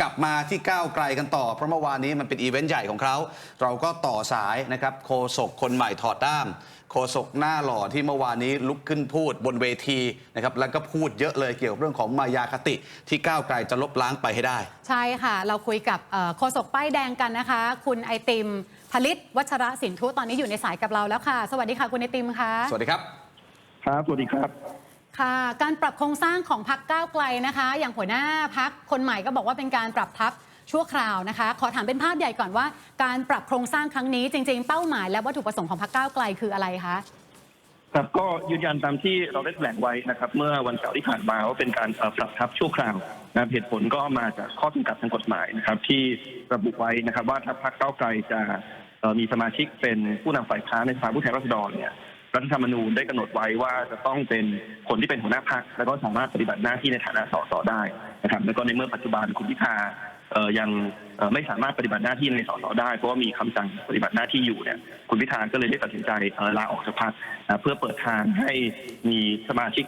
กลับมาที่ก้าวไกลกันต่อ เพราะเมื่อวานนี้มันเป็นอีเวนต์ใหญ่ของเขา เราก็ต่อสายนะครับโคศกคนใหม่ถอดด้าม โคศกหน้าหล่อที่เมื่อวานนี้ลุกขึ้นพูดบนเวทีนะครับแล้วก็พูดเยอะเลยเกี่ยวกับเรื่องของมายาคติ ที่ก้าวไกลจะลบล้างไปให้ได้ ใช่ค่ะ เราคุยกับเอ่อโฆษกป้ายแดงกันนะคะ คุณไอติมผลิตวัชระสินทุตอนนี้อยู่ในสายกับเราแล้วค่ะ สวัสดีค่ะคุณไอติมค่ะสวัสดีครับครับสวัสดีครับ ค่ะการปรับโครงสร้างของพักก้าวไกลนะคะ อย่างหัวหน้าพักคนใหม่ก็บอกว่าเป็นการปรับทัพชั่วคราวนะคะ ขอถามเป็นภาพใหญ่ก่อนว่า การปรับโครงสร้างครั้งนี้จริง ๆ เป้าหมายและวัตถุประสงค์ของพักก้าวไกลคืออะไรคะครับก็ยืนยันตามที่เราได้แถลงไว้นะครับ เมื่อวันเสาร์ที่ผ่านมาว่าเป็นการปรับทับชั่วคราวนะครับเหตุผลก็มาจากข้อจำกัดทางกฎหมายนะครับ ที่ระบุไว้นะครับ ว่าถ้าพรรคก้าวไกลจะมีสมาชิกเป็นผู้นำฝ่ายค้านในสภาผู้แทนราษฎรเนี่ย รัฐธรรมนูญได้กำหนดไว้ว่าจะต้องเป็นคนที่เป็นหัวหน้าพรรคแล้วก็สามารถปฏิบัติหน้าที่ในฐานะสสได้นะครับ แล้วก็ในเมื่อปัจจุบันคุณพิธาเอ่อยังไม่สามารถปฏิบัติหน้าที่ในสสได้เพราะว่ามีคำสั่งปฏิบัติหน้าที่อยู่เนี่ยคุณพิธาก็เลยได้ตัดสินใจลาออกจากพรรคนะเพื่อเปิดทางให้มีสมาชิก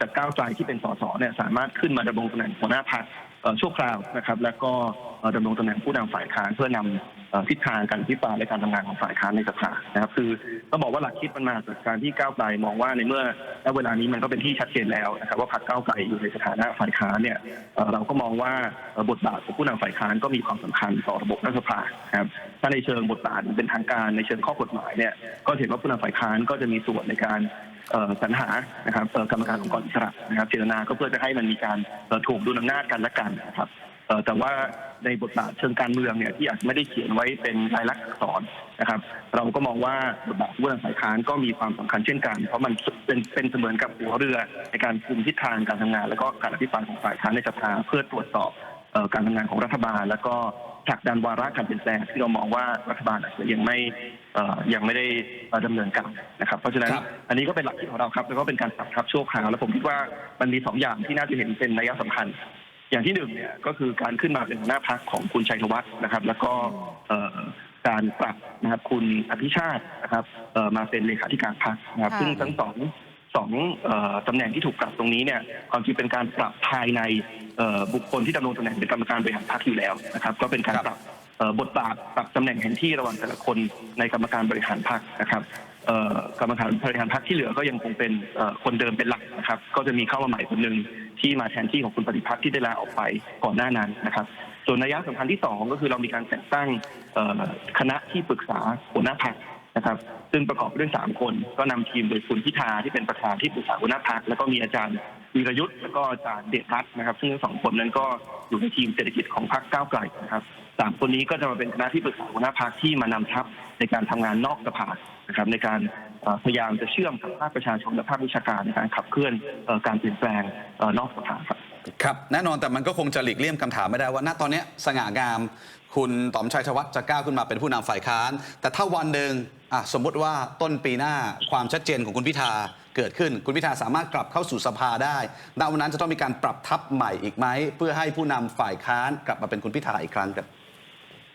จากก้าวไกลที่เป็นสสเนี่ยสามารถขึ้นมาดำรงตำแหน่งหัวหน้าพรรคเอ่อ ชั่วคราวนะครับ แล้วก็ดำรงตำแหน่งผู้นำฝ่ายค้านเพื่อนำทิศทางการพิปรายและการทำงานของฝ่ายค้านในสภานะครับ คือต้องบอกว่าหลักคิดมันมาจากการที่ก้าวไกลมองว่าในเมื่อณเวลานี้มันก็เป็นที่ชัดเจนแล้วนะครับว่าพรรคก้าวไกลอยู่ในสถานะฝ่ายค้านเนี่ยเราก็มองว่าบทบาทของผู้นำฝ่ายค้านก็มีความสำคัญต่อระบบรัฐสภาครับถ้าในเชิงบทบาทเป็นทางการในเชิงข้อกฎหมายเนี่ยก็เห็นว่าผู้นำฝ่ายค้านก็จะมีส่วนในการ สรรหานะครับกรรมการองค์กรอิสระนะครับเจตนาก็เพื่อจะให้มันมีการถูกดูอำนาจกันและกันนะครับแต่ว่าในบทบาทเชิงการเมืองเนี่ยที่อาจจะไม่ได้เขียนไว้เป็นลายลักษณ์อักษรนะครับ เราก็มองว่าบทบาทผู้นำฝ่ายค้านก็มีความสำคัญเช่นกัน เพราะมันเป็นเป็นเสมือนกับหัวเรือในการคุมทิศทางการทำงาน แล้วก็การอภิปรายของฝ่ายค้านในสภาเพื่อตรวจสอบ การทำงานของรัฐบาล แล้วก็ผลักดันวาระการเปลี่ยนแปลงที่เรามองว่ารัฐบาลอาจจะยังไม่เอ่อยังไม่ได้เอ่อดำเนินการนะครับ เพราะฉะนั้นครับอันนี้ก็เป็นหลักคิดของเราครับแล้วก็เป็นการปรับทับชั่วคราวแล้วผมคิดว่ามันมีสองอย่างที่น่าจะเห็นเป็นนัยสำคัญอย่างที่หนึ่งเนี่ยก็คือการขึ้นมาเป็นหัวหน้าพักของคุณชัยธวัฒน์นะครับ แล้วก็เอ่อการปรับนะครับคุณอภิชาตินะครับเอ่อมาเป็นเลขาธิการพักนะครับค่ะซึ่งทั้งสอง สองตำแหน่งที่ถูกปรับตรงนี้เนี่ยความจริงเป็นการปรับภายในบุคคลที่ดำรงตำแหน่งเป็นกรรมการบริหารพักอยู่แล้วนะครับก็เป็นการปรับบทบาทปรับตำแหน่งแห่งที่ระหว่างแต่ละคนในกรรมการบริหารพรรคนะครับกรรมการบริหารพรรคที่เหลือก็ยังคงเป็นคนเดิมเป็นหลักนะครับ ก็จะมีเข้ามาใหม่คนหนึ่งที่มาแทนที่ของคุณปฏิพัฒน์ที่ได้ลาออกไปก่อนหน้านั้นนะครับส่วนนัยะสำคัญที่สองก็คือเรามีการแต่งตั้งคณะที่ปรึกษาหัวหน้าพรรค นะครับ ซึ่งประกอบด้วยสามคนก็นำทีมโดยคุณพิธาที่เป็นประธานที่ปรึกษาหัวหน้าพรรคแล้วก็มีอาจารย์วีรยุทธ์แล้วก็อาจารย์เดชรัตน์นะครับ ซึ่งทั้งสองคนนั้นก็อยู่ในทีมเศรษฐกิจของพรรคก้าวไกลนะครับสามคนนี้ก็จะมาเป็นคณะที่ปรึกษาหัวหน้าพักที่มานำทัพในการทำงานนอกสภานะครับ ในการพยายามจะเชื่อมกับภาคประชาชนและภาควิชาการในการขับเคลื่อนการเปลี่ยนแปลงนอกสภาครับครับแน่นอนแต่มันก็คงจะหลีกเลี่ยงคำถามไม่ได้ว่าณตอนนี้สง่างาม คุณต๋อมชัยธวัฒน์จะก้าวขึ้นมาเป็นผู้นำฝ่ายค้าน แต่ถ้าวันหนึ่งอะสมมุติว่าต้นปีหน้าความชัดเจนของคุณพิธาเกิดขึ้น คุณพิธาสามารถกลับเข้าสู่สภาได้ณวันนั้นจะต้องมีการปรับทัพใหม่อีกไหม เพื่อให้ผู้นำฝ่ายค้านกลับมาเป็นคุณพิธาอีกครั้งครับ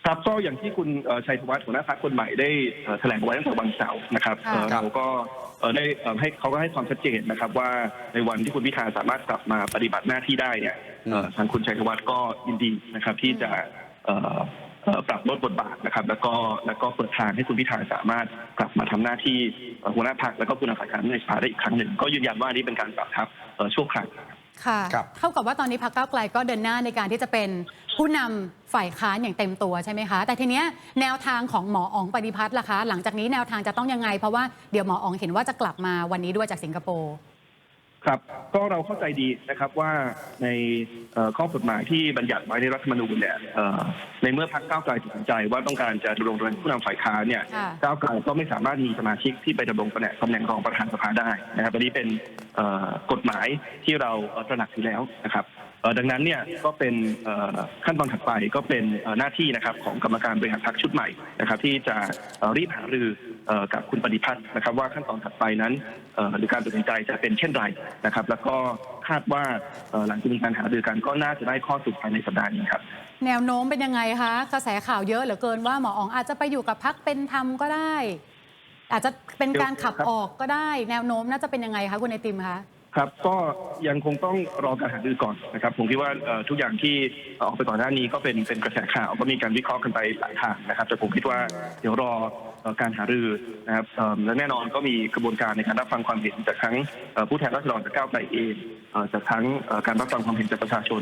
ครับก็อย่างที่คุณเอ่อชัยธวัฒน์หัวหน้าพรรคคนใหม่ได้เอ่อแถลงไว้ตั้งแต่วันเสาร์นะครับค่ะเอ่อครับเราก็เอ่อได้เอ่อให้เขาก็ให้ความชัดเจนนะครับ ว่าในวันที่คุณพิธาสามารถกลับมาปฏิบัติหน้าที่ได้เนี่ยเอ่อทางคุณชัยธวัฒน์ก็ยินดีนะครับที่จะเอ่อเอ่อ ปรับลดบทบาทนะครับ แล้วก็แล้วก็เปิดทางให้คุณพิธาสามารถกลับมาทำหน้าที่เอ่อหัวหน้าพรรคแล้วก็ผู้นำฝ่ายค้านในสภาได้อีกครั้งหนึ่ง ก็ยืนยันว่าอันนี้เป็นการปรับทับเอ่อชั่วคราวค่ะครับเท่ากับว่าตอนนี้พักก้าวไกลก็เดินหน้าในการที่จะเป็นผู้นำฝ่ายค้านอย่างเต็มตัวใช่ไหมคะ แต่ทีเนี้ยแนวทางของหมออ๋องปฏิพัฒน์ล่ะคะ หลังจากนี้แนวทางจะต้องยังไง เพราะว่าเดี๋ยวหมออ๋องเห็นว่าจะกลับมาวันนี้ด้วยจากสิงคโปร์ ครับก็เราเข้าใจดีนะครับว่าในเอ่อข้อกฎหมายที่บัญญัติไว้ในรัฐธรรมนูญเนี่ยเอ่อในเมื่อพรรคก้าวไกลตัดสินใจ ว่าต้องการจะดำรงตำแหน่งผู้นำฝ่ายค้านเนี่ยค่ะก้าวไกลก็ไม่สามารถมีสมาชิกที่ไปดำรงตำแหน่งตำแหน่งรองประธานสภาได้นะครับอันนี้เป็นเอ่อกฎหมายที่เราเอ่อตระหนักอยู่แล้วนะครับเอ่อ ดังนั้นเนี่ยก็เป็นขั้นตอนถัดไปก็เป็นหน้าที่นะครับของกรรมการบริหารพรรคชุดใหม่นะครับ ที่จะรีบหารือกับคุณปฏิพัฒน์นะครับ ว่าขั้นตอนถัดไปนั้นหรือการตัดสินใจจะเป็นเช่นไรนะครับ แล้วก็คาดว่าหลังจากมีการหารือกันก็น่าจะได้ข้อสรุปภายในสัปดาห์นี้ครับแนวโน้มเป็นยังไงคะกระแสข่าวเยอะเหลือเกินว่าหมออ๋องอาจจะไปอยู่กับพักเป็นธรรมก็ได้ อาจจะเป็นการขับออกก็ได้ แนวโน้มน่าจะเป็นยังไงคะคุณไอติมคะ ครับก็ยังคงต้องรอการหารือก่อนนะครับ ผมคิดว่าทุกอย่างที่ออกไปก่อนหน้านี้ก็เป็นเป็นกระแสข่าวก็มีการวิเคราะห์กันไปหลายทางนะครับ แต่ผมคิดว่าเดี๋ยวรอการหารือนะครับและแน่นอนก็มีกระบวนการในการรับฟังความเห็นจากทั้งผู้แทนราษฎรจากก้าวไกลเองจากทั้งการรับฟังความเห็นจากประชาชน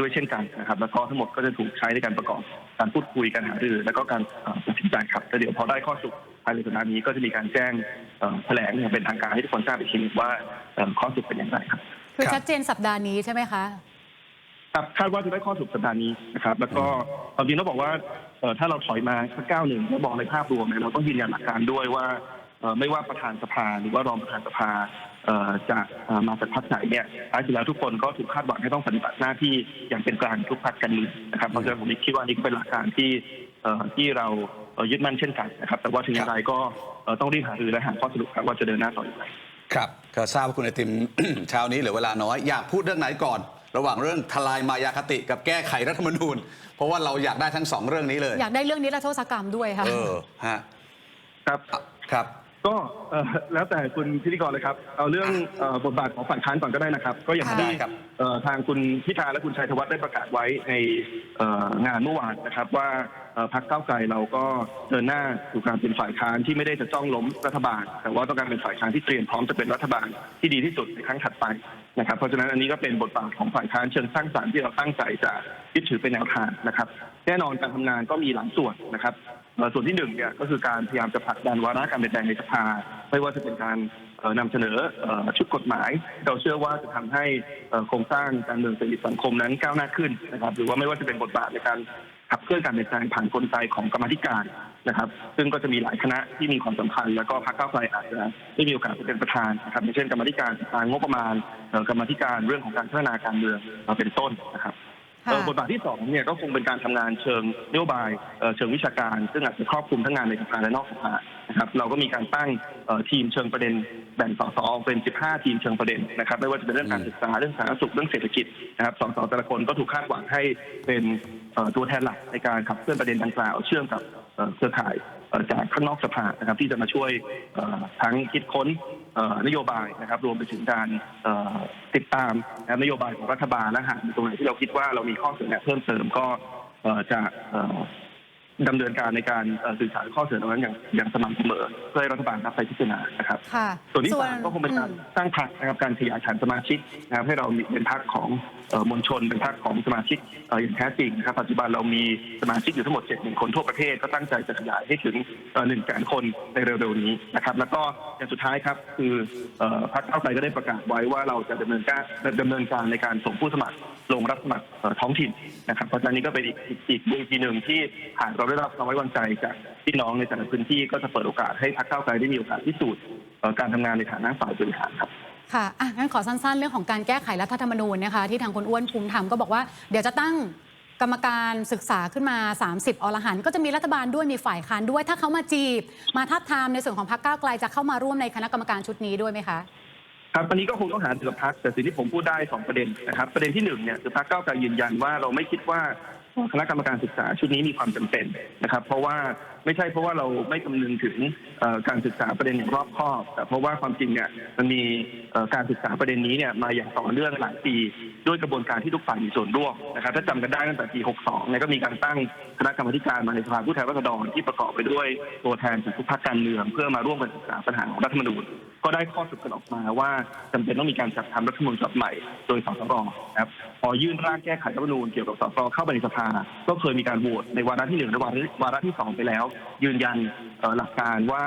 ด้วยเช่นกันนะครับแล้วก็ทั้งหมดก็จะถูกใช้ในการประกอบการพูดคุยการหารือ แล้วก็การเอ่อตัดสินใจครับแต่เดี๋ยวพอได้ข้อสรุปายในสัปดาห์นี้ก็จะมีการแจ้งเอ่อแถลงอย่างเป็นทางการให้ทุกคนทราบอีกทีหนึงว่าเอ่อข้อสรุปเป็นอย่างไรครับคือครับชัดเจนสัปดาห์นี้ใช่ไหมคะครับคาดว่าจะได้ข้อสรุปสัปดาห์นี้นะครับ แล้วก็ความจริงต้องบอกว่าเอ่อถ้าเราถอยมาสักก้าวหนึ่งแล้วบอกในภาพรวมเนี่ยเราต้องยืนยันหลักการด้วยว่าเอ่อไม่ว่าประธานสภาหรือว่ารองประธานสภาเอ่อจะเอ่อมาจากพรรคไหนเนี่ยท้ายสุดแล้วทุกคนก็ถูกคาดหวังให้ต้องปฏิบัติหน้าที่อย่างเป็นกลางทุกพรรคการเมืองนะครับเพราะฉะนั้นผมคิดว่านี่ก็เป็นหลักการที่เอ่อ ที่เราเอ่อยึดมั่นเช่นกันนะครับแต่ว่าถึงอย่างไรก็เอ่อต้องรีบหารือและหาข้อสรุปครับว่าจะเดินหน้าต่ออย่างไรครับก็ทราบว่าคุณไอติม เช้านี้เหลือเวลาน้อยอยากพูดเรื่องไหนก่อน ระหว่างเรื่องทลายมายาคติกับแก้ไขรัฐธรรมนูญ เพราะว่าเราอยากได้ทั้งสองเรื่องนี้เลย อยากได้เรื่องนี้และโทษกรรมด้วยค่ะเออฮะครับอะครับ ก็เอ่อแล้วแต่คุณพิธีกรเลยครับ เอาเรื่องเอ่อบทบาทของฝ่ายค้านก่อนก็ได้นะครับ ก็อย่างค่ะที่ได้ครับเอ่อทางคุณพิธาและคุณชัยธวัฒน์ได้ประกาศไว้ในเอ่องานเมื่อวานนะครับ ว่าเอ่อพรรคก้าวไกลเราก็เดินหน้าสู่การเป็นฝ่ายค้านที่ไม่ได้จะจ้องล้มรัฐบาล แต่ว่าต้องการเป็นฝ่ายค้านที่เตรียมพร้อมจะเป็นรัฐบาลที่ดีที่สุดในครั้งถัดไปนะครับ เพราะฉะนั้นอันนี้ก็เป็นบทบาทของฝ่ายค้านเชิงสร้างสรรค์ที่เราตั้งใจจะยึดถือเป็นแนวทางนะครับ แน่นอนการทำงานก็มีหลายส่วนนะครับเอ่อ ส่วนที่หนึ่งเนี่ยก็คือการพยายามจะผลักดันวาระการเปลี่ยนแปลงในสภา ไม่ว่าจะเป็นการเอ่อนำเสนอชุดกฎหมาย เราเชื่อว่าจะทำให้โครงสร้างการเมืองเศรษฐกิจสังคมนั้นก้าวหน้าขึ้นนะครับ หรือว่าไม่ว่าจะเป็นบทบาทในการขับเคลื่อนการเปลี่ยนแปลงผ่านกลไกของกรรมธิการนะครับ ซึ่งก็จะมีหลายคณะที่มีความสำคัญ แล้วก็พรรคก้าวไกลอาจจะได้มีโอกาสเป็นประธานนะครับเช่นกรรมธิการการงบประมาณกรรมธิการเรื่องของการพัฒนาการเมืองเอ่อเป็นต้นนะครับ บทบาทที่สองเนี่ยก็คงเป็นการทำงานเชิงนโยบายเอ่อเชิงวิชาการ ซึ่งอาจจะครอบคลุมทั้งงานในสภาและนอกสภานะครับเราก็มีการตั้งเอ่อทีมเชิงประเด็นแบ่งสสออกเป็น 15 ทีมเชิงประเด็นนะครับไม่ว่าจะเป็นเรื่องการศึกษาเรื่องสาธารณสุขเรื่องเศรษฐกิจนะครับสสแต่ละคนก็ถูกคาดหวังให้เป็นเอ่อตัวแทนหลักในการขับเคลื่อนประเด็นดังกล่าวเชื่อมกับ เอ่อเครือข่ายจากข้างนอกสภานะครับที่จะมาช่วยทั้งคิดค้นนโยบายนะครับรวมไปถึงการติดตามนะนโยบายของรัฐบาลและหากมีตรงไหนที่เราคิดว่าเรามีข้อเสนอเพิ่มเติมก็จะ ดำเนินการในการเอ่อสื่อสารข้อเสนอนั้นอย่างอย่างสม่ำเสมอเพื่อให้รัฐบาลรับไปพิจารณานะครับค่ะส่วนที่สามก็คงเป็นการอืมสร้างพรรคนะครับการขยายฐานสมาชิกนะครับให้เรามีเป็นพรรคของเอ่อมวลชนเป็นพรรคของสมาชิกเอ่ออย่างแท้จริงนะครับปัจจุบันเรามีสมาชิกอยู่ทั้งหมด7จ็ดหมื่นคนทั่วประเทศก็ตั้งใจจะขยายให้ถึงหนึ่งแสนคนในเร็วๆนี้นะครับแล้วก็อย่างสุดท้ายครับคือเอ่อพรรคเก้าวไกลก็ได้ประกาศไว้ว่าเราจะดำเนินการดำเนินการในการส่งผู้สมัคร ลงรับสมัครท้องถิ่นนะครับ เพราะฉะนั้นนี่ก็เป็นอีกอีกอีกทีหนึ่งที่หากเราได้รับความไว้วางใจจากพี่น้องในแต่ละพื้นที่ก็จะเปิดโอกาสให้พรรคเก้าวไกลได้มีโอกาสพิสูจน์การทำงานในฐานะฝ่ายบริหารครับค่ะอะงั้นขอสั้นๆ เรื่องของการแก้ไขรัฐธรรมนูญนะคะ ที่ทางคุณอ้วนภูมิธรรมก็บอกว่าเดี๋ยวจะตั้งกรรมการศึกษาขึ้นมา 30 อรหันก็จะมีรัฐบาลด้วยมีฝ่ายค้านด้วย ถ้าเขามาจีบ มาทับทามในส่วนของพรรคก้าวไกลจะเข้ามาร่วมในคณะกรรมการชุดนี้ด้วยไหมคะ ครับอันนี้ก็คงต้องหารือกับพักแต่สิ่งที่ผมพูดได้สองประเด็นนะครับ ประเด็นที่หนึ่งเนี่ยคือพักเก้าวไกลยืนยันว่าเราไม่คิดว่าคณะกรรมการศึกษาชุดนี้มีความจำเป็นนะครับ เพราะว่า ไม่ใช่เพราะว่าเราไม่คำนึงถึงการศึกษาประเด็นอย่างรอบคอบ แต่เพราะว่าความจริงเนี่ยมันมีการศึกษาประเด็นนี้เนี่ยมาอย่างต่อเนื่องหลายปีด้วยกระบวนการที่ทุกฝ่ายมีส่วนร่วมนะครับถ้าจำกันได้ตั้งแต่ปี 62 เนี่ยก็มีการตั้งคณะกรรมการมาในสภาผู้แทนราษฎรที่ประกอบไปด้วยตัวแทนจากทุกพรรคการเมือง เพื่อมาร่วมกันศึกษาปัญหาของรัฐธรรมนูญก็ได้ข้อสรุปกันออกมาว่าจำเป็นต้องมีการจัดทำรัฐธรรมนูญฉบับใหม่โดยสสรนะครับพอยื่นร่างแก้ไขรัฐธรรมนูญเกี่ยวกับสสรเข้าไปในสภา ก็เคยมีการโหวตในวาระที่หนึ่งและวาระวาระที่สองไปแล้วยืนยันหลักการว่า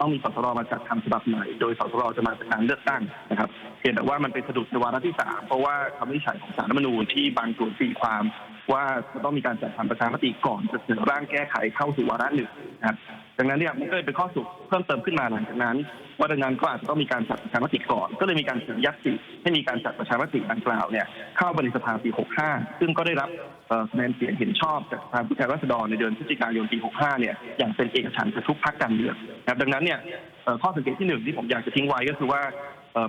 ต้องมีสสรมาจัดทำฉบับใหม่โดยสสรจะมาจากการเลือกตั้งนะครับเพียงแต่ว่ามันเป็นสะดุดในวาระที่สามเพราะว่าคำวินิจฉัยของสารรัฐมนูญที่บางส่วนตีความ ว่าจะต้องมีการจัดทำประชามติก่อนจะเสนอร่างแก้ไขเข้าสู่วาระหนึ่งนะครับดังนั้นเนี่ยมันก็เลยเป็นข้อสรุปเพิ่มเติมขึ้นมาหลังจากนั้น ว่าดังนั้นก็อาจจะต้องมีการจัดประชามติก่อน ก็เลยมีการเสนอยัตติให้มีการจัดประชามติดังกล่าวเนี่ยเข้าไปในสภาปี 65 ซึ่งก็ได้รับคะแนนเสียงเห็นชอบจากสภาผู้แทนราษฎรในเดือนพฤศจิกายนปี 65 เนี่ยอย่างเป็นเอกฉันท์จากทุกพรรคการเมืองนะครับดังนั้นเนี่ยข้อสังเกตที่หนึ่งที่ผมอยากจะทิ้งไว้ก็คือว่า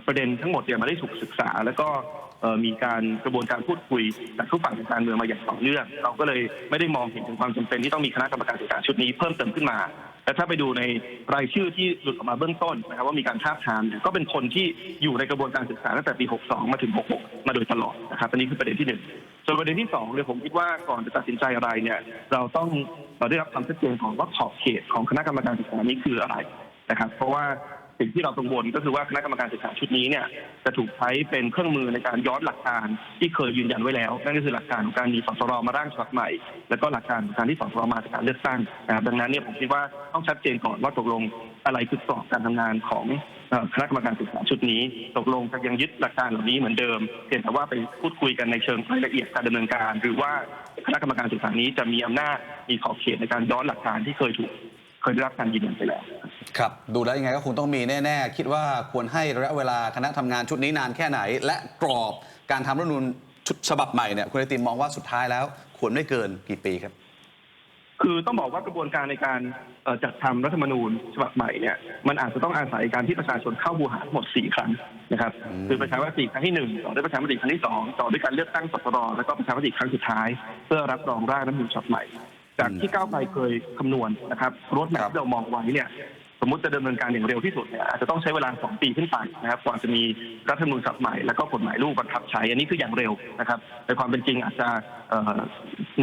ประเด็นทั้งหมดเนี่ยมาได้ถูกศึกษา แล้วก็ มีการกระบวนการพูดคุยจากทุกฝั่งทางการเมืองมาอย่างต่อเนื่อง เราก็เลยไม่ได้มองเห็นถึงความจำเป็นที่ต้องมีคณะกรรมการศึกษาชุดนี้เพิ่มเติมขึ้นมาและถ้าไปดูในรายชื่อที่หลุดออกมาเบื้องต้นนะครับว่ามีการทาบทามเนี่ยก็เป็นคนที่อยู่ในกระบวนการศึกษาตั้งแต่ปี 62 มาถึง 66 มาโดยตลอดนะครับอันนี้คือประเด็นที่หนึ่งส่วนประเด็นที่สองเนี่ยผมคิดว่าก่อนจะตัดสินใจอะไรเนี่ยเราต้องเราได้รับความชัดเจนก่อนว่าขอบเขตของคณะกรรมการศึกษานี้คืออะไรนะครับ เพราะว่า สิ่งที่เรากังวลก็คือว่าคณะกรรมการศึกษาชุดนี้เนี่ยจะถูกใช้เป็นเครื่องมือในการย้อนหลักการที่เคยยืนยันไว้แล้ว นั่นก็คือหลักการของการมีสสรมาร่างฉบับใหม่ แล้วก็หลักการของการที่สสรมาจากการเลือกตั้งนะดังนั้นเนี่ยผมคิดว่าต้องชัดเจนก่อนว่าตกลงอะไรคือกรอบการทำงานของคณะกรรมการศึกษาชุดนี้ ตกลงจะยังยึดหลักการเหล่านี้เหมือนเดิมเพียงแต่ว่าไปพูดคุยกันในเชิงรายละเอียดการดำเนินการ หรือว่าคณะกรรมการศึกษานี้จะมีอำนาจมีขอบเขตในการย้อนหลักการที่เคยถูก เคยได้รับการยืนยันไปแล้วครับ ดูแล้วยังไงก็คงต้องมีแน่ๆ คิดว่าควรให้ระยะเวลาคณะทำงานชุดนี้นานแค่ไหน และกรอบการทำรัฐธรรมนูญชุดฉบับใหม่เนี่ยคุณไอติมมองว่าสุดท้ายแล้วควรไม่เกินกี่ปีครับ คือต้องบอกว่ากระบวนการในการเอ่อจัดทำรัฐธรรมนูญฉบับใหม่เนี่ยมันอาจจะต้องอาศัยการที่ประชาชนเข้าหูหาทั้งหมด4ครั้งนะครับอืมคือประชามติครั้งที่1ต่อด้วยประชามติครั้งที่2ต่อด้วยการเลือกตั้งสสรแล้วก็ประชามติครั้งสุดท้าย เพื่อรับรองร่างรัฐธรรมนูญฉบับใหม่ จากที่ก้าวไกลเคยคำนวณนะครับรถแมพที่เรามองไว้เนี่ยสมมติจะดำเนินการอย่างเร็วที่สุดเนี่ยอาจจะต้องใช้เวลา 2 ปีขึ้นไปนะครับกว่าจะมีรัฐธรรมนูญฉบับใหม่แล้วก็กฎหมายลูกบังคับใช้ อันนี้คืออย่างเร็วนะครับในความเป็นจริงอาจจะเอ่อ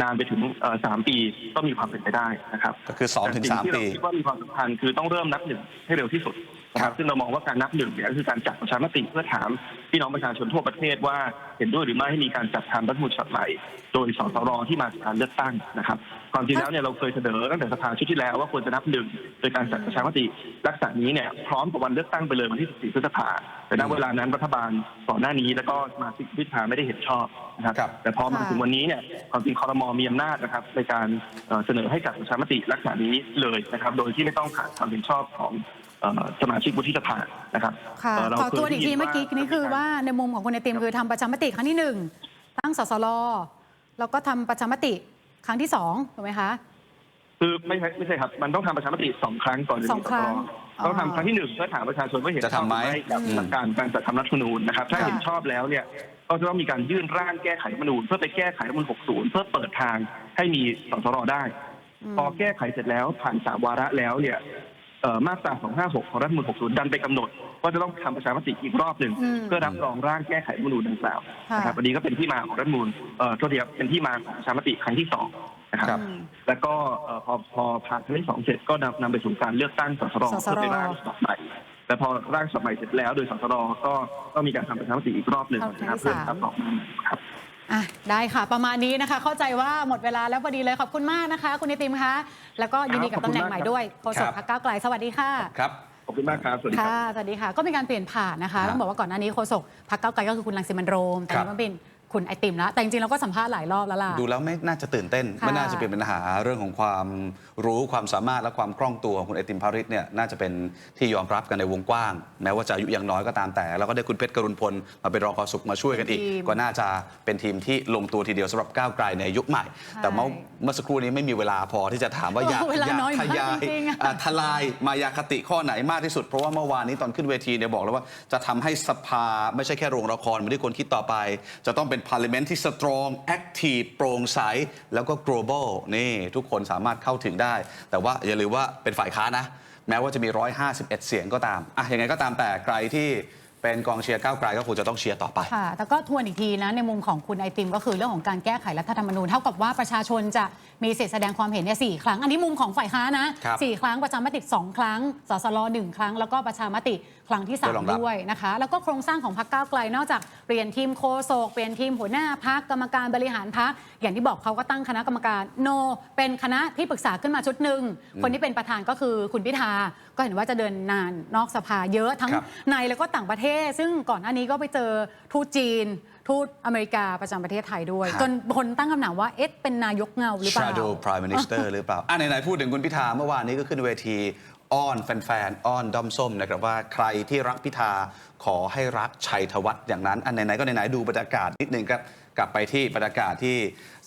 นานไปถึงเอ่อสามปีก็มีความเป็นไปได้นะครับก็คือ2-3แต่สิ่ที่ปีเราคิดว่ามีความสำคัญคือต้องเริ่มนับหนึ่งให้เร็วที่สุด นะครับซึ่งเรามองว่าการนับหนึ่งเนี่ยก็คือการจัดประชามติเพื่อถามพี่น้องประชาชนทั่วประเทศว่าเห็นด้วยหรือไม่ให้มีการจัดทำรัฐธรรมนูญฉบับใหม่โดยสสรที่มาจากการเลือกตั้งนะครับความจริงแล้วเนี่ยเราเคยเสนอตั้งแต่สภาชุดที่แล้วว่าควรจะนับหนึ่งโดยการจัดประชามติลักษณะนี้เนี่ยพร้อมกับวันเลือกตั้งไปเลยวันที่ 14 พฤษภาแต่ณเวลานั้นรัฐบาลก่อนหน้านี้แล้วก็สมาชิกวิพาไม่ได้เห็นชอบนะครับครับ แต่พอมาถึงวันนี้เนี่ยความจริงคอรมอมีอำนาจนะครับในการเอ่อเสนอให้จัดประชามติลักษณะนี้เลยนะครับ โดยที่ไม่ต้องผ่านความเห็นชอบของเอ่อ สมาชิกวุฒิสภานะครับค่ะเเราขอตัวเคยอีกทีได้ยินเมื่อกี้นี่คือว่าในมุมของคุณไอติมคือทำประชามติครั้งที่หนึ่งตั้งสสรแล้วก็ทำประชามติครั้งที่สองถูกไหมคะคือไม่ใช่ไม่ใช่ครับ มันต้องทำประชามติสองครั้งก่อนจะสอมีงสครั้สงรต้องทำครั้งที่หนึ่งเพื่อถามประชาชนว่าเห็นจะชอบทำไหมรือกับอืมหลักการการจัดทำรัฐธรรมนูญนะครับ ถ้าค่ะเห็นชอบแล้วเนี่ยก็จะต้องมีการยื่นร่างแก้ไขรัฐธรรมนูญเพื่อไปแก้ไขรัฐธรรมนูญ60 เพื่อเปิดทางให้มีสสรได้ พอแก้ไขเสร็จแล้วผ่านสามวาระแล้วเนี่ยเอ่อ มาตรา 256 ของรัฐธรรมนูญ60 ดันไปกำหนด ว่าจะต้องทำประชามติอีกรอบหนึ่งอืม เพื่อรับรองร่างแก้ไขรัฐธรรมนูญดังกล่าวค่ะนะครับอันนี้ก็เป็นที่มาของรัฐธรรมนูญเอ่อโทษทีครับเป็นที่มาของประชามติครั้งที่สองนะครับ ครับ อืม แล้วก็เอ่อพอพอผ่านครั้งที่สองเสร็จก็นำนำไปสู่การเลือกตั้งสสรสสร เพื่อไปร่างฉบับใหม่แต่พอร่างฉบับใหม่เสร็จแล้ว โดยสสรก็ก็มีการทำประชามติอีกรอบหนึ่งนะครับครั้เพื่งอที่สามรับรองครับ อะได้ค่ะประมาณนี้นะคะ เข้าใจว่าหมดเวลาแล้วพอดีเลยขอบคุณมากนะคะ คุณไอติมคะแล้วก็ยินดีกับครับขอบตำคุณแหน่งมากใหม่ครับด้วยโฆษกครับพรรคก้าวไกลสวัสดีค่ะ ครับ ขอบคุณมากครับ สวัสดีครับ ค่ะสวัสดีค่ะ ก็มีการเปลี่ยนผ่านนะคะ ครับต้องบอกว่าก่อนหน้านี้โฆษกพรรคก้าวไกลก็คือคุณรังสิมันต์โรมแต่ครับ นี่ก็เป็น คุณไอติมแล้วแต่จริงๆเราก็สัมภาษณ์หลายรอบแล้วล่ะ ดูแล้วไม่น่าจะตื่นเต้น ค่ะ ไม่น่าจะเป็นปัญหาเรื่องของความรู้ความสามารถและความคล่องตัวของคุณไอติมพาริสเนี่ยน่าจะเป็นที่ยอมรับกันในวงกว้าง แม้ว่าจะอายุยังน้อยก็ตามแต่ แล้วก็ได้คุณเพชรกรุณพลมาเป็นรองโฆษกมาช่วยกันอีกทีมก็น่าจะเป็นทีมที่ลงตัวทีเดียวสำหรับก้าวไกลในยุคใหม่ แต่เมื่อเมื่อสักครู่นี้ไม่มีเวลาพอที่จะถามว่าอยากโอ้เวลาอยากน้อยขมากยายจริงๆอะ อะทลายมายาคติข้อไหนมากที่สุด เพราะว่าเมื่อวานนี้ตอนขึ้นเวทีเนี่ยบอกแล้วว่าจะทำให้สภาไม่ใช่แค่โรงละครเหมือนที่คนคิดต่อไป จะต้องเป็นพาร์ลิเมนต์ที่สตรองแอคทีฟโปร่งใส แล้วก็ global นี่ทุกคนสามารถเข้าถึงได้ แต่ว่าอย่าลืมว่าเป็นฝ่ายค้านนะ แม้ว่าจะมี 151 เสียงก็ตามอะยังไงก็ตามแต่ใครที่เป็นกองเชียร์ก้าวไกลก็คงจะต้องเชียร์ต่อไป ค่ะ แต่ก็ทวนอีกทีนะ ในมุมของคุณไอติมก็คือเรื่องของการแก้ไขรัฐธรรมนูญเท่ากับว่าประชาชนจะมีสิทธิแสดงความเห็นเนี่ยสี่ครั้ง อันนี้มุมของฝ่ายค้านนะครับ สี่ครั้งประชามติสองครั้งสสรหนึ่งครั้ง แล้วก็ประชามติ ครั้งที่สามเพื่อรองรับด้วยนะคะ แล้วก็โครงสร้างของพรรคก้าวไกลนอกจากเปลี่ยนทีมโคโศกเปลี่ยนทีมหัวหน้าพักกรรมการบริหารพักอย่างที่บอกเขาก็ตั้งคณะกรรมการโน เป็นคณะที่ปรึกษาขึ้นมาชุดหนึ่งคนที่เป็นประธานก็คือคุณพิธาก็เห็นว่าจะเดินนานนอกสภาเยอะทั้ง ครับ ในแล้วก็ต่างประเทศ ซึ่งก่อนหน้านี้ก็ไปเจอทูตจีน ทูตอเมริกาประจำประเทศไทยด้วย ครับ จนคนตั้งคำถามว่าเอ๊ะเป็นนายกเงาหรือเปล่า Shadow Prime Minister หรือเปล่า อะไหนๆพูดถึงคุณพิธาเมื่อวานนี้ก็ขึ้นเวที อ้อนแฟนๆ อ้อนด้อมส้มนะครับว่าใครที่รักพิธาขอให้รักชัยธวัฒน์อย่างนั้น อันไหนๆก็ไหนๆดูบรรยากาศนิดนึงครับกลับไปที่บรรยากาศที่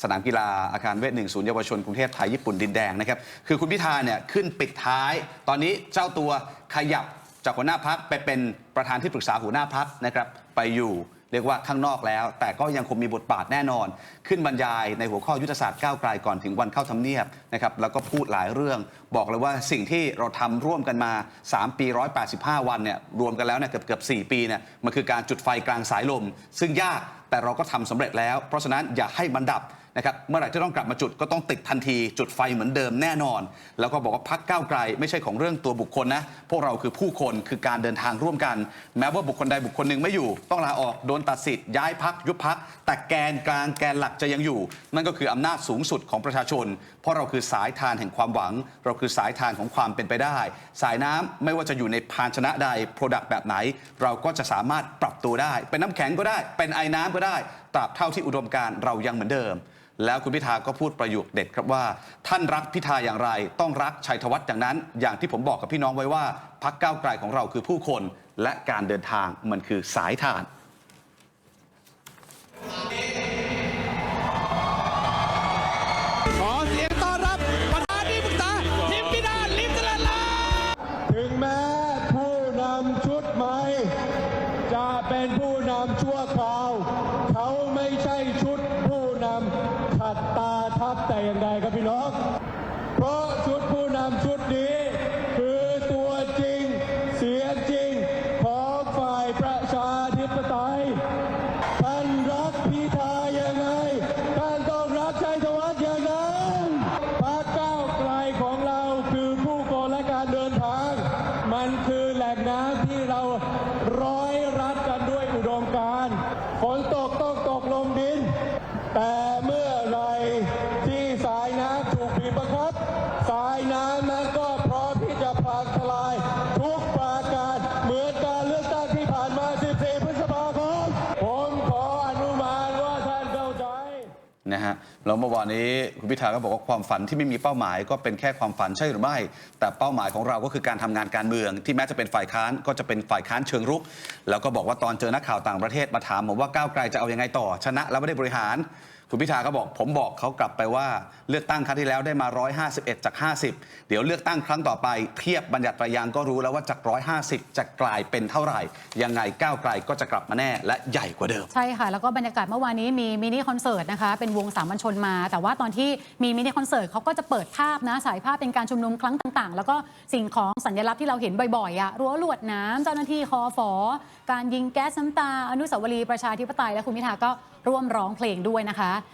สนามกีฬาอาคารเวทหนึ่งศูนย์เยาวชนกรุงเทพไทยญี่ปุ่นดินแดงนะครับคือคุณพิธาเนี่ยขึ้นปิดท้าย ตอนนี้เจ้าตัวขยับจากหัวหน้าพักไปเป็นประธานที่ปรึกษาหัวหน้าพักนะครับไปอยู่ เรียกว่าข้างนอกแล้ว แต่ก็ยังคงมีบทบาทแน่นอน ขึ้นบรรยายในหัวข้อยุทธศาสตร์ก้าวไกลก่อนถึงวันเข้าทำเนียบนะครับแล้วก็พูดหลายเรื่อง บอกเลยว่าสิ่งที่เราทำร่วมกันมา 3 ปี 185 วันเนี่ยรวมกันแล้วเนี่ยเกือบเกือบ4ปีเนี่ยมันคือการจุดไฟกลางสายลม ซึ่งยากแต่เราก็ทำสำเร็จแล้ว เพราะฉะนั้นอย่าให้มันดับ นะครับเมื่อไหร่ที่ต้องกลับมาจุดก็ต้องติดทันที จุดไฟเหมือนเดิมแน่นอน แล้วก็บอกว่าพักก้าวไกลไม่ใช่ของเรื่องตัวบุคคลนะ พวกเราคือผู้คนคือการเดินทางร่วมกัน แม้ว่าบุคคลใดบุคคลหนึ่งไม่อยู่ ต้องลาออกโดนตัดสิทธิ์ย้ายพักยุบพักแต่แกนกลางแกนหลักจะยังอยู่ นั่นก็คืออำนาจสูงสุดของประชาชน เพราะเราคือสายทานแห่งความหวัง เราคือสายทานของความเป็นไปได้ สายน้ำไม่ว่าจะอยู่ในภาชนะใดโปรดักต์แบบไหน เราก็จะสามารถปรับตัวได้ เป็นน้ำแข็งก็ได้ เป็นไอ้น้ำก็ได้ตราบเท่าที่อุดมการเรายังเหมือนเดิม แล้วคุณพิธาก็พูดประโยคเด็ดครับว่า ท่านรักพิธาอย่างไร ต้องรักชัยธวัฒน์อย่างนั้น อย่างที่ผมบอกกับพี่น้องไว้ว่าพักก้าวไกลของเราคือผู้คน และการเดินทางมันคือสายทานขอเสียงต้อนรับประธานที่ปรึกษาทิมพิธาลิมเจริญลาถึงแม้ผู้นำชุดใหม่ จะเป็นผู้นำชั่วคราว เขาไม่ใช่ชุดผู้นำขัดตาทับแต่อย่างใดครับพี่น้อง เพราะชุดผู้นำชุดนี้ คือตัวจริง เสียงจริง ของฝ่ายประชาธิปไตย ท่านรักพิธายังไง ท่านต้องรักชัยธวัฒน์อย่างนั้นพรรคก้าวไกลของเราคือผู้คนและการเดินทาง มันคือแหล่งน้ำที่เราร้อยรัดกันด้วยอุดมการณ์ฝนตกต้องตกลงดิน แต่เมื่อไหรที่สายน้ำถูกบีบบังคับ สายน้ำนั้นก็พร้อมที่จะพังทลาย ทุกประการเหมือนการเลือกตั้งที่ผ่านมา 14 พฤษภาคม ผมขออนุมานว่าท่านเข้าใจ นะฮะ แล้วเมื่อวานนี้คุณพิธาก็บอกว่าความฝันที่ไม่มีเป้าหมายก็เป็นแค่ความฝันใช่หรือไม่ แต่เป้าหมายของเราก็คือการทำงานการเมือง ที่แม้จะเป็นฝ่ายค้านก็จะเป็นฝ่ายค้านเชิงรุก แล้วก็บอกว่าตอนเจอนักข่าวต่างประเทศมาถามผมว่าก้าวไกลจะเอายังไงต่อ ชนะแล้วไม่ได้บริหาร คุณพิธาก็บอก ผมบอกเขากลับไปว่าเลือกตั้งครั้งที่แล้วได้มา 151 จาก 50 เดี๋ยวเลือกตั้งครั้งต่อไป เทียบบรรยัติระยังก็รู้แล้วว่าจาก 150 จะกลายเป็นเท่าไหร่ ยังไงก้าวไกลก็จะกลับมาแน่และใหญ่กว่าเดิม ใช่ค่ะ แล้วก็บรรยากาศเมื่อวานนี้มีมินิคอนเสิร์ตนะคะเป็นวงสามัญชนมา แต่ว่าตอนที่มีมินิคอนเสิร์ตเขาก็จะเปิดภาพนะฉายภาพเป็นการชุมนุมครั้งต่าง ๆ แล้วก็สิ่งของสัญลักษณ์ที่เราเห็นบ่อยๆอะรั้วลวดน้ำเจ้าหน้าที่คอฟอการยิงแก๊สน้ำตาอนุสาวรีย์ประชาธิปไตยและคุณพิธาก็ ร่วมร้องเพลงด้วยนะคะ